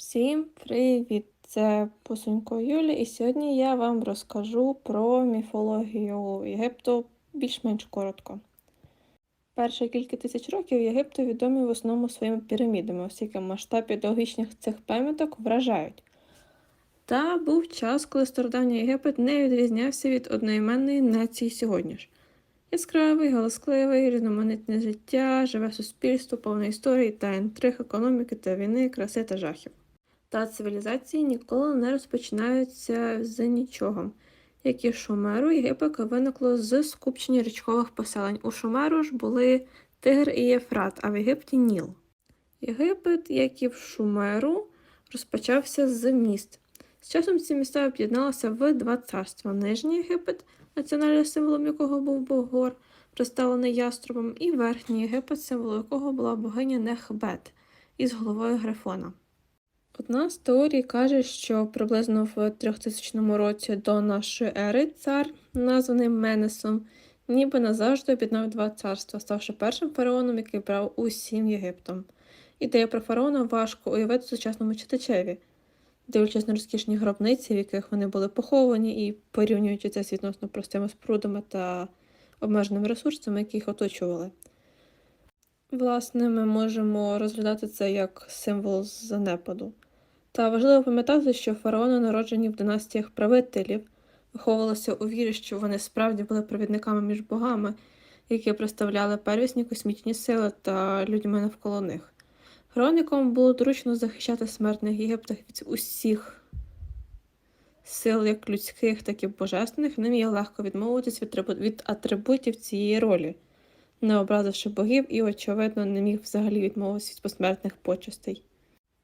Всім привіт! Це Пусонько Юлі, і сьогодні я вам розкажу про міфологію Єгипту більш-менш коротко. Перші кілька тисяч років Єгипту відомі в основному своїми пірамідами, оскільки масштаб ідеологічних цих пам'яток вражають. Та був час, коли стародавній Єгипет не відрізнявся від одноіменної нації сьогодні ж. Яскравий, галаскливий, різноманітне життя, живе суспільство, повне історії та інтриг, економіки та війни, краси та жахів. Та цивілізації ніколи не розпочинаються з нічого. Як і Шумеру, Єгипет виникло з скупчення річкових поселень. У Шумеру ж були Тигр і Єфрат, а в Єгипті Ніл. Єгипет, як і в Шумеру, розпочався з міст. З часом ці міста об'єдналися в два царства: Нижній Єгипет, національним символом якого був бог гор, представлений яструбом, і Верхній Єгипет, символом якого була богиня Нехбет із головою Грифона. Одна з теорій каже, що приблизно в 3000 році до нашої ери цар, названий Менесом, ніби назавжди об'єднав два царства, ставши першим фараоном, який брав усім Єгиптом. Ідея про фараона важко уявити сучасному читачеві, дивлячись на розкішні гробниці, в яких вони були поховані, і порівнюючи це з відносно простими спрудами та обмеженими ресурсами, які їх оточували. Власне, ми можемо розглядати це як символ занепаду. Та важливо пам'ятати, що фараони, народжені в династіях правителів, виховувалися у вірі, що вони справді були провідниками між богами, які представляли первісні космічні сили та людьми навколо них. Хроникам було доручно захищати смертних Єгиптах від усіх сил, як людських, так і божественних, ним є легко відмовитись від атрибутів цієї ролі, не образивши богів і, очевидно, не міг взагалі відмовитися від посмертних почестей.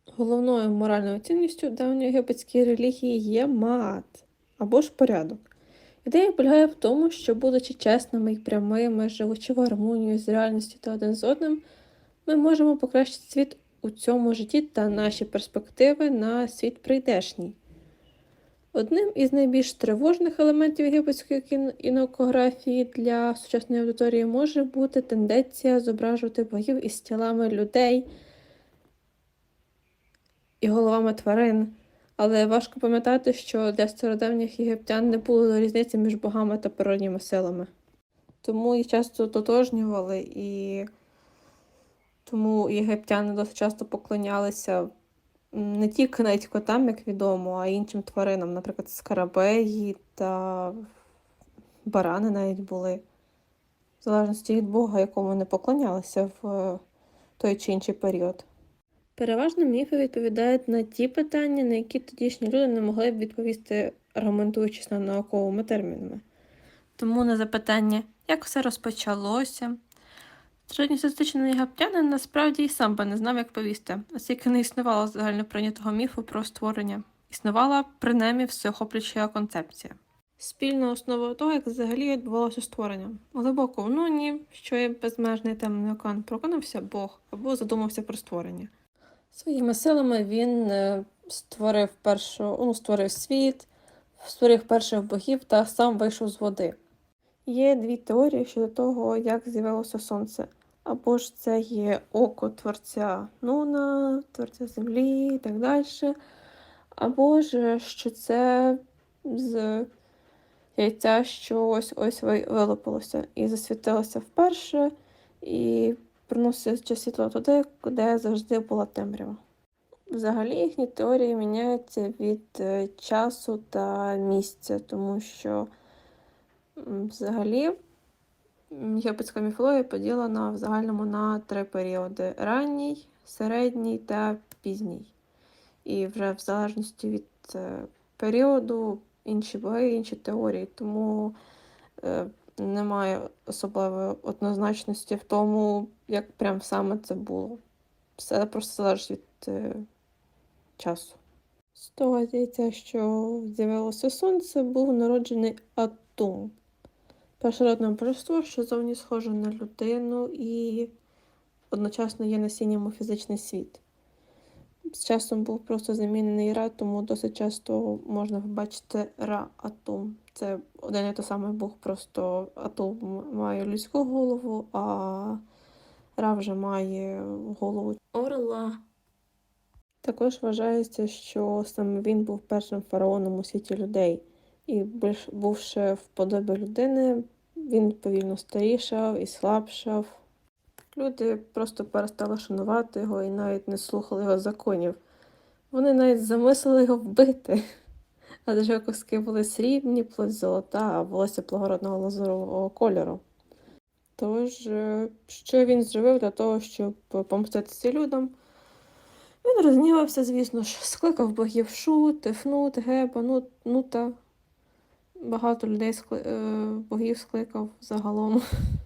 Головною моральною цінністю давньоєгипетської релігії є маат або ж порядок. Ідея полягає в тому, що, будучи чесними і прямими, живучи в гармонію з реальністю та один з одним, ми можемо покращити світ у цьому житті та наші перспективи на світ прийдешній. Одним із найбільш тривожних елементів єгипетської інокографії для сучасної аудиторії може бути тенденція зображувати богів із тілами людей і головами тварин. Але важко пам'ятати, що для стародавніх єгиптян не було різниці між богами та природніми силами. Тому їх часто тотожнювали, і тому єгиптяни досить часто поклонялися не тільки навіть котам, як відомо, а іншим тваринам, наприклад, скарабеї та барани навіть були, в залежності від Бога, якому вони поклонялися в той чи інший період. Переважно міфи відповідають на ті питання, на які тодішні люди не могли б відповісти, аргументуючись на науковими термінами. Тому на запитання, як все розпочалося, середньостатичний єгиптянин насправді і сам би не знав, як повісти, оскільки не існувало загальноприйнятого міфу про створення. Існувала принаймні всеохоплююча концепція. Спільна основа того, як взагалі відбувалося створення. Глибоко в нуні, що є безмежний темний океан, прокинувся Бог або задумався про створення. Своїми силами він е, створив першу, ну, створив світ, створив перших богів та сам вийшов з води. Є дві теорії щодо того, як з'явилося сонце. Або ж це є око творця Нуна, творця землі і так далі. Або ж що це з яйця, що ось ось ви- вилупилося і засвітилося вперше, і приносить світло туди, де завжди була темрява. Взагалі їхні теорії міняються від е, часу та місця, тому що взагалі єгипетська міфологія поділена в загальному на три періоди: ранній, середній та пізній. І вже в залежності від е, періоду інші боги, інші теорії. Тому е, немає особливої однозначності в тому, як прям саме це було. Все просто залежить від е, часу. З того здається, що з'явилося сонце, був народжений Атум. Першородне божество, що зовні схоже на людину і одночасно є насінням у фізичний світ. З часом був просто замінений Ра, тому досить часто можна побачити Ра-Атум. Це один і той самий Бог, просто Атум має людську голову, а Ра вже має голову орла. Також вважається, що саме він був першим фараоном у світі людей, і більш- бувши в подобі людини, він повільно старішав і слабшав. Люди просто перестали шанувати його і навіть не слухали його законів. Вони навіть замислили його вбити. Адже його коски були срібні, плоть золота, а волосся благородного лазурового кольору. Тож, е, що він зробив для того, щоб помститися людям? Він розгнівався, звісно ж, скликав богів Шу, Тефнут, Геба, Нут, Нута. Багато людей скли... е, богів скликав загалом.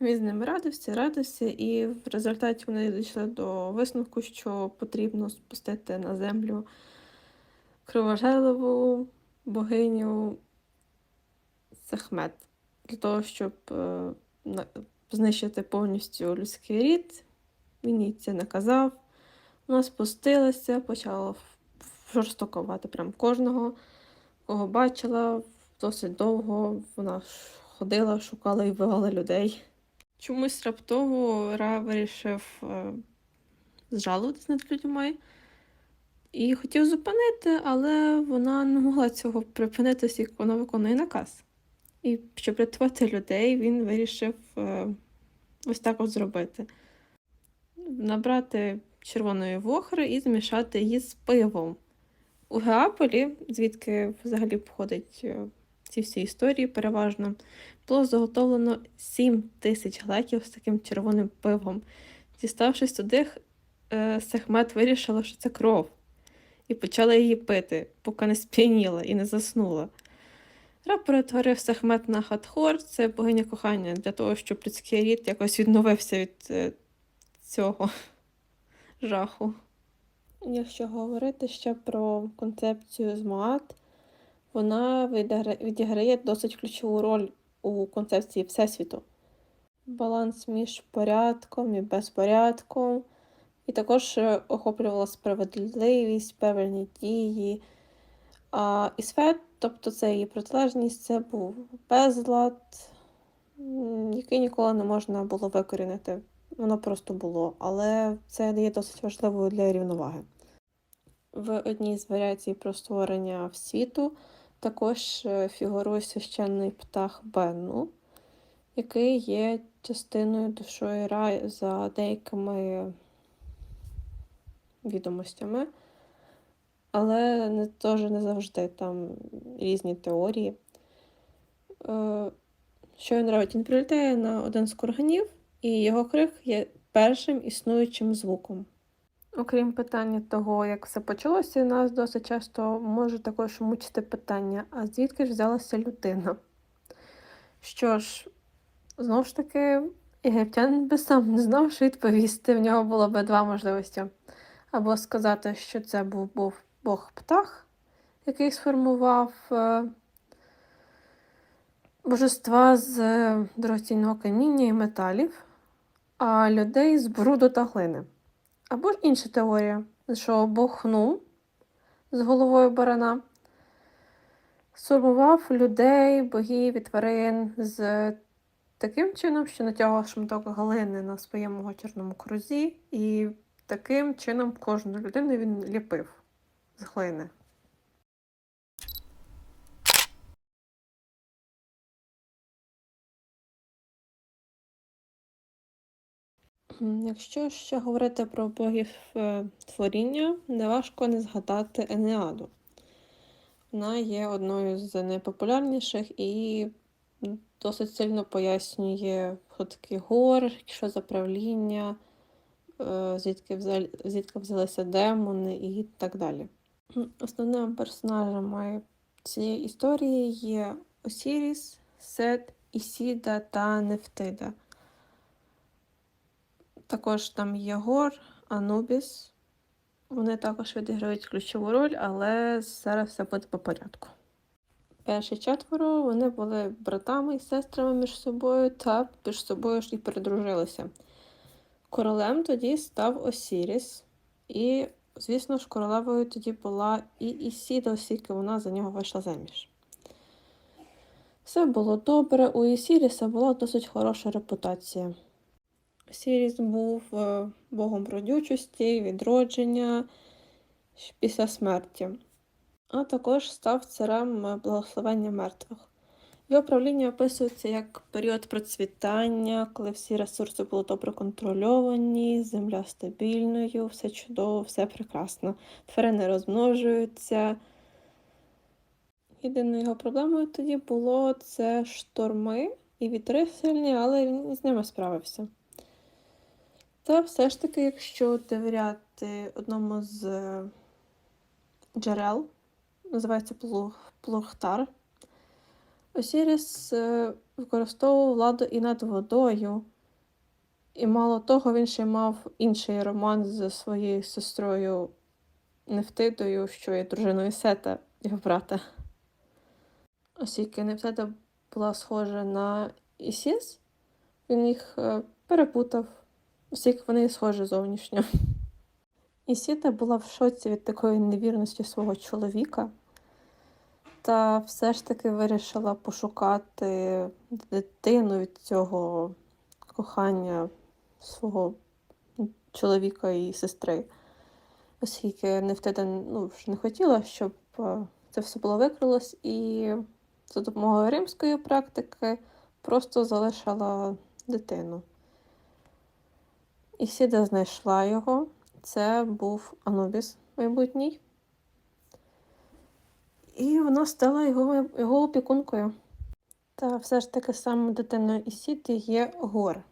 Він з ними радився, радився, і в результаті вони дійшли до висновку, що потрібно спустити на землю кривожелову богиню Сехмет для того, щоб е, знищити повністю людський рід. Він їй це наказав. Вона спустилася, почала жорстокувати прям кожного, кого бачила. Досить довго вона ходила, шукала і вбивала людей. Чомусь раптово Ра вирішив е, зжалуватись над людьми і хотів зупинити, але вона не могла цього припинити, оскільки вона виконує наказ. І щоб рятувати людей, він вирішив е, ось так от зробити: набрати червоної вохри і змішати її з пивом. У Геаполі, звідки взагалі походять е, ці всі історії, переважно, було заготовлено 7 тисяч глеків з таким червоним пивом. Діставшись туди, е, Сехмет вирішила, що це кров, і почала її пити, поки не сп'яніла і не заснула. Ра перетворив Сехмет на Хатхор, це богиня кохання, для того, щоб людський рід якось відновився від е, цього жаху. Якщо говорити ще про концепцію змаат, вона відіграє досить ключову роль у концепції Всесвіту. Баланс між порядком і безпорядком, і також е, охоплювала справедливість, правильні дії. А Ісфет, тобто це її протилежність, це був безлад, який ніколи не можна було викорінити. Воно просто було, але це є досить важливою для рівноваги. В одній з варіацій про створення світу також е, фігурує священний птах Бенну, який є частиною душої Ра за деякими відомостями, але не, теж не завжди там різні теорії. Е, Що він робить? Він прилітає на один з курганів, і його крик є першим існуючим звуком. Окрім питання того, як все почалося, нас досить часто може також мучити питання, а звідки ж взялася людина? Що ж, знову ж таки, єгиптянин би сам не знав, що відповісти. В нього було би два можливості. Або сказати, що це був, був Бог птах, який сформував е, божества з е, дорогоцінного каміння і металів, а людей з бруду та глини. Або ж інша теорія, що Бог Хну з головою барана сформував людей, богів і тварин з таким чином, що натягував шматок глини на своєму гочерному крузі, і таким чином кожну людину він ліпив з глини. Якщо ще говорити про богів е, творіння, неважко не згадати Енеаду. Вона є одною з найпопулярніших і досить сильно пояснює, хто такий гор, що за правління, е, звідки, взяли, звідки взялися демони і так далі. Основними персонажами цієї історії є Осіріс, Сет, Ісіда та Нефтида. Також там є Гор, Анубіс. Вони також відіграють ключову роль, але зараз все буде по порядку. Перші четверо вони були братами і сестрами між собою та між собою ж і передружилися. Королем тоді став Осіріс, і, звісно ж, королевою тоді була і Ісіда, оскільки вона за нього вийшла заміж. Все було добре, у Ісіріса була досить хороша репутація. Осіріс був е, богом родючості, відродження, після смерті, а також став царем е, благословення мертвих. Його правління описується як період процвітання, коли всі ресурси були добре контрольовані, земля стабільною, все чудово, все прекрасно. Тварини розмножуються. Єдиною його проблемою тоді було це шторми і вітри сильні, але він з ними справився. Та все ж таки, якщо довіряти одному з е, джерел, називається Плухтар, Осіріс е, використовував владу і над водою. І мало того, він ще мав інший роман з своєю сестрою Нефтидою, що є дружиною Сета, його брата. Оскільки Нефтида була схожа на Ісіс, він їх е, перепутав, оскільки вони схожі зовнішньо. Ісіда була в шоці від такої невірності свого чоловіка, та все ж таки вирішила пошукати дитину від цього кохання свого чоловіка і сестри. Оскільки Нефтида ну, не хотіла, щоб е, це все було викрилось, і за допомогою римської практики просто залишила дитину. Ісіда знайшла його. Це був Анубіс майбутній. І вона стала його, його опікункою. Та все ж таки саме дитиною Ісіди є гор.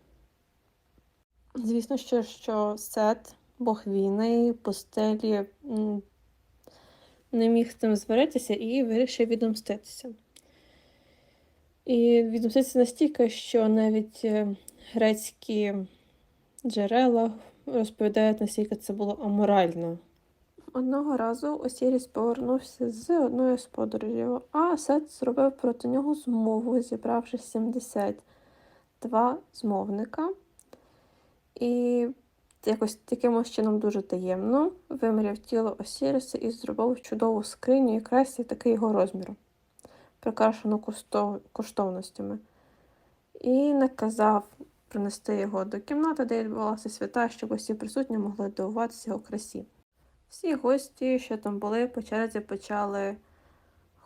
Звісно, що, що Сет, Бог війни, пустелі, не міг цим зваритися і вирішив відомститися. І відомститися настільки, що навіть е, грецькі джерела розповідають, наскільки це було аморально. Одного разу Осіріс повернувся з одною з подорожів, а Сет зробив проти нього змову, зібравши 72 змовника. І якось таким чином дуже таємно вимряв тіло Осіріса і зробив чудову скриню, якраз і такий його розміру, прикрашену коштовностями. І наказав принести його до кімнати, де відбувалася свята, щоб усі присутні могли дивуватися його красі. Всі гості, що там були, по черзі почали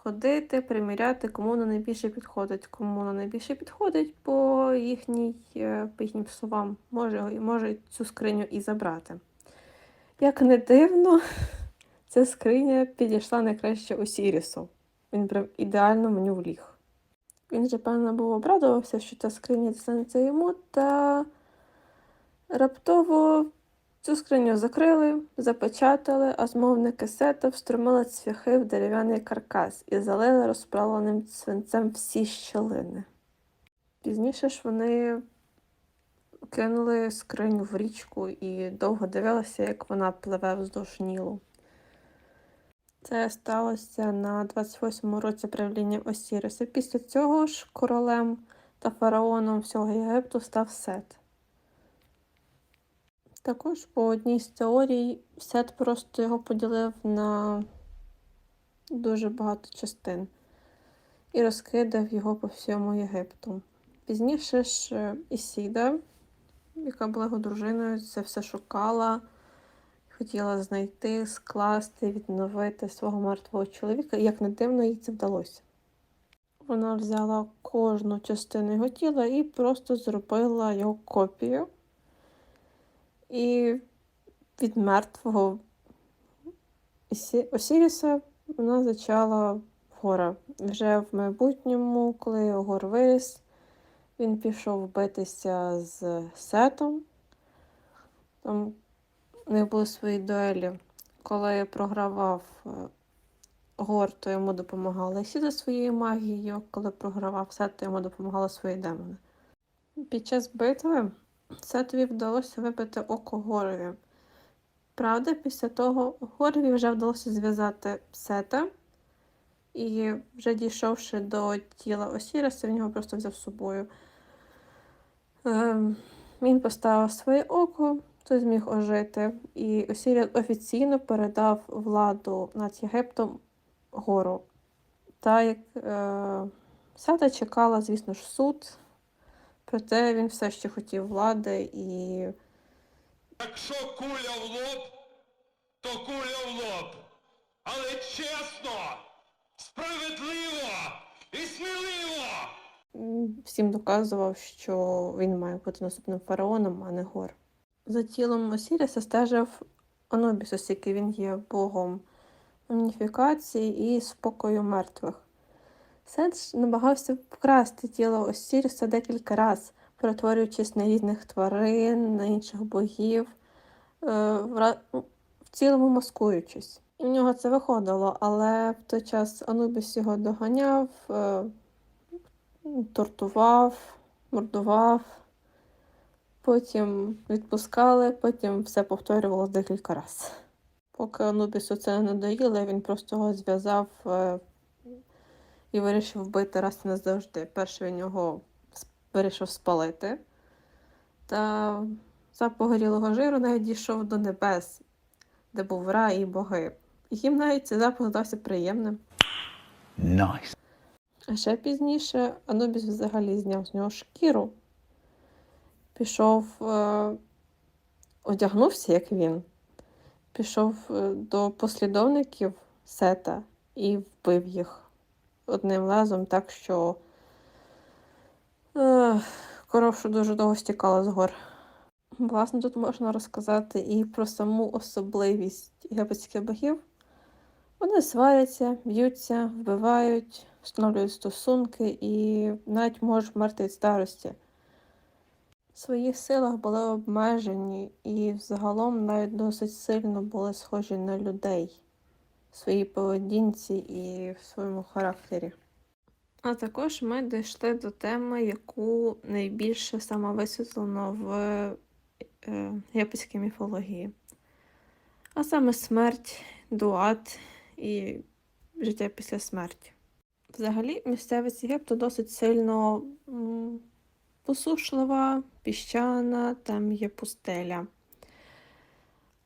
ходити, приміряти, кому вона найбільше підходить. Кому вона найбільше підходить по, їхній, е, по їхнім словам, може, може цю скриню і забрати. Як не дивно, ця скриня підійшла найкраще Осірісу. Він прям ідеально нього вліг. Він же, певно, був обрадувався, що та скриня дістанеться йому, та раптово цю скриню закрили, запечатали, а змовники сета встромили цвяхи в дерев'яний каркас і залили розправленим свинцем всі щілини. Пізніше ж вони кинули скриню в річку і довго дивилися, як вона пливе вздовж Нілу. Це сталося на 28-му році правління Осіриса. Після цього ж королем та фараоном всього Єгипту став Сет. Також по одній з теорій Сет просто його поділив на дуже багато частин і розкидав його по всьому Єгипту. Пізніше ж Ісіда, яка була його дружиною, це все шукала, хотіла знайти, скласти, відновити свого мертвого чоловіка, як не дивно, їй це вдалося. Вона взяла кожну частину його тіла і просто зробила його копію. І від мертвого Осіріса вона зачала Гора. Вже в майбутньому, коли Гор виріс, він пішов битися з Сетом. Там них були свої дуелі. Коли програвав е, Гор, то йому допомагала Ісіда своєю магією. Коли програвав Сет, то йому допомагали свої демони. Під час битви Сетові вдалося вибити око Горові. Правда, після того Горові вже вдалося зв'язати Сета, і вже дійшовши до тіла Осіриса, він його просто взяв з собою. Ем, він поставив своє око, той зміг ожити, і Осіріс офіційно передав владу над Єгиптом гору. Та як е, Сета чекала, звісно ж, суд, проте він все ще хотів влади і Якщо куля в лоб, то куля в лоб. Але чесно, справедливо і сміливо. Всім доказував, що він має бути наступним фараоном, а не гор. За тілом Осіріса стежив Анубіс, оскільки він є богом уніфікації і спокою мертвих. Седж намагався вкрасти тіло Осіріса декілька разів, перетворюючись на різних тварин, на інших богів, е, в цілому маскуючись. І в нього це виходило, але в той час Анубіс його доганяв, е, тортував, мордував, потім відпускали, потім все повторювалося декілька разів. Поки Анубісу це не надоїло, він просто його зв'язав е, і вирішив вбити раз і назавжди. Перше він його вирішив спалити. Та запах горілого жиру навіть дійшов до небес, де був рай і боги. І їм навіть цей запах здався приємним. Nice. А ще пізніше Анубіс взагалі зняв з нього шкіру, пішов, е, одягнувся, як він, пішов е, до послідовників Сета і вбив їх одним лезом, так що е, дуже довго стікала з гор. Власне, тут можна розказати і про саму особливість єгипетських богів. Вони сваряться, б'ються, вбивають, встановлюють стосунки і навіть можуть вмерти від старості. В своїх силах були обмежені і взагалом навіть досить сильно були схожі на людей в своїй поведінці і в своєму характері. А також ми дійшли до теми, яку найбільше саме висвітлено в е, єгипетській міфології. А саме смерть, дуат і життя після смерті. Взагалі, місцевість Єгипту досить сильно посушлива, піщана, там є пустеля.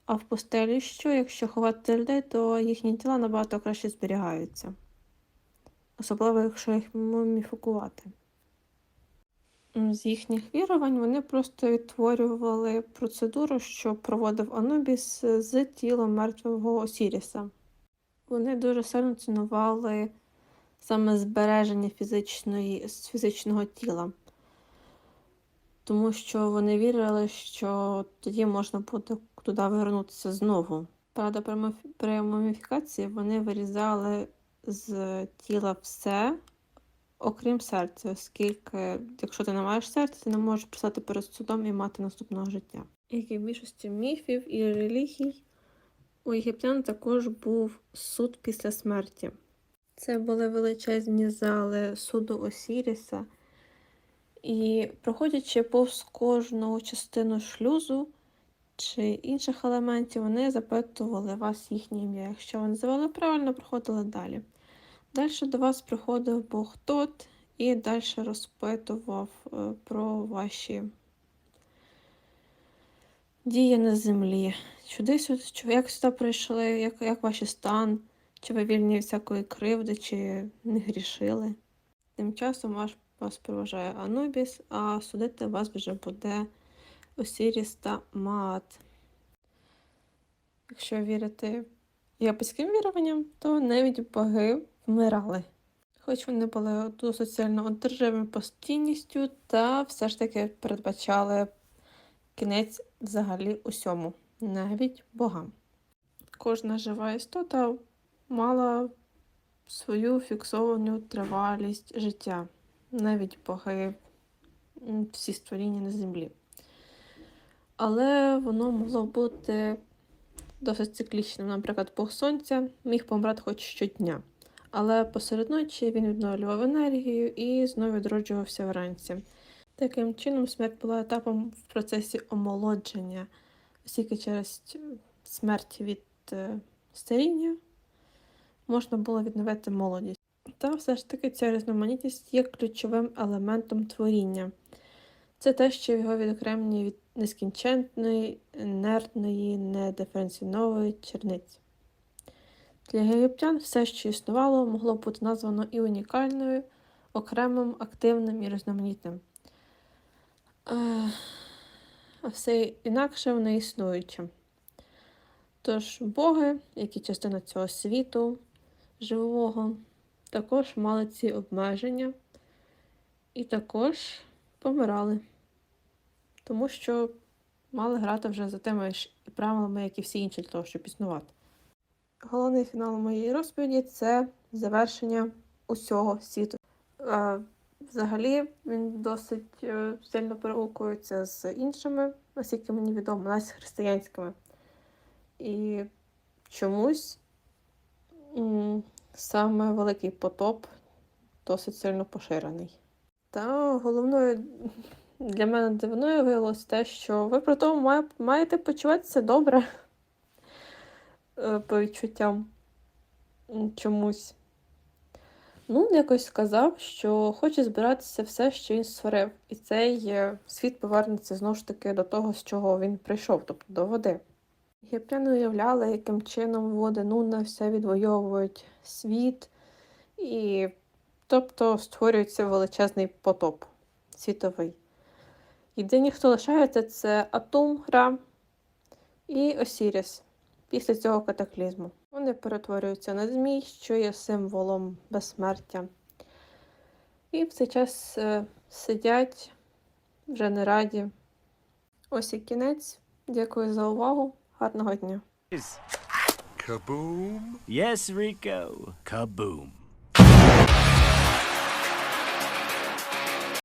А в пустелі що, якщо ховати людей, то їхні тіла набагато краще зберігаються. Особливо, якщо їх муміфікувати. З їхніх вірувань вони просто відтворювали процедуру, що проводив Анубіс з тілом мертвого Осіріса. Вони дуже сильно цінували саме збереження фізичної, фізичного тіла, тому що вони вірили, що тоді можна буде туди повернутися знову. Правда, при муміфікації вони вирізали з тіла все, окрім серця, оскільки, якщо ти не маєш серця, ти не можеш писати перед судом і мати наступного життя. Як і в більшості міфів і релігій, у єгиптян також був суд після смерті. Це були величезні зали суду Осіріса, і проходячи повз кожну частину шлюзу чи інших елементів, вони запитували вас їхнє ім'я. Якщо ви називали правильно, проходили далі. Далі до вас приходив Бог тот і далі розпитував е, про ваші дії на землі. Сюди, як сюди прийшли, як, як ваш стан, чи ви вільні всякої кривди, чи не грішили. Тим часом ваш, вас проважає Анубіс, а судити вас вже буде Осіріс та Маат. Якщо вірити єгипетським віруванням, то навіть боги вмирали. Хоч вони були досить сильно одержимі постійністю, та все ж таки передбачали кінець взагалі усьому, навіть богам. Кожна жива істота мала свою фіксовану тривалість життя, навіть боги, всі створіння на землі. Але воно могло бути досить циклічним. Наприклад, Бог Сонця міг помирати хоч щодня. Але посеред ночі він відновлював енергію і знову відроджувався вранці. Таким чином, смерть була етапом в процесі омолодження, оскільки через смерть від е, старіння можна було відновити молодість. Та все ж таки ця різноманітність є ключовим елементом творіння. Це те, що його відокремлює від нескінченної, інертної, недиференційнової черниці. Для єгиптян все, що існувало, могло бути названо і унікальною, окремим, активним і різноманітним. Е, А все інакше не існуючим. Тож боги, які частина цього світу живого, також мали ці обмеження і також помирали, тому що мали грати вже за тими ж правилами, як і всі інші для того, щоб існувати. Головний фінал моєї розповіді це завершення усього світу. Взагалі він досить е, сильно перегукується з іншими, наскільки мені відомо, навіть християнськими. І чомусь саме великий потоп досить сильно поширений. Та головною для мене дивною виявилось те, що ви при тому маєте почуватися добре е, по відчуттям чомусь. Ну, якось сказав, що хоче збиратися все, що він створив, і цей е, світ повернеться знову ж таки до того, з чого він прийшов, тобто до води. Єгиптяни уявляли, яким чином води Нуна все відвоюють світ, і тобто створюється величезний потоп світовий. Єдині, хто лишається, це Атум, Ра і Осіріс після цього катаклізму. Вони перетворюються на змій, що є символом безсмертя. І в цей час е, сидять вже не раді. Ось і кінець. Дякую за увагу. Harten heute ja. Kaboom. Yes, Rico. Kaboom.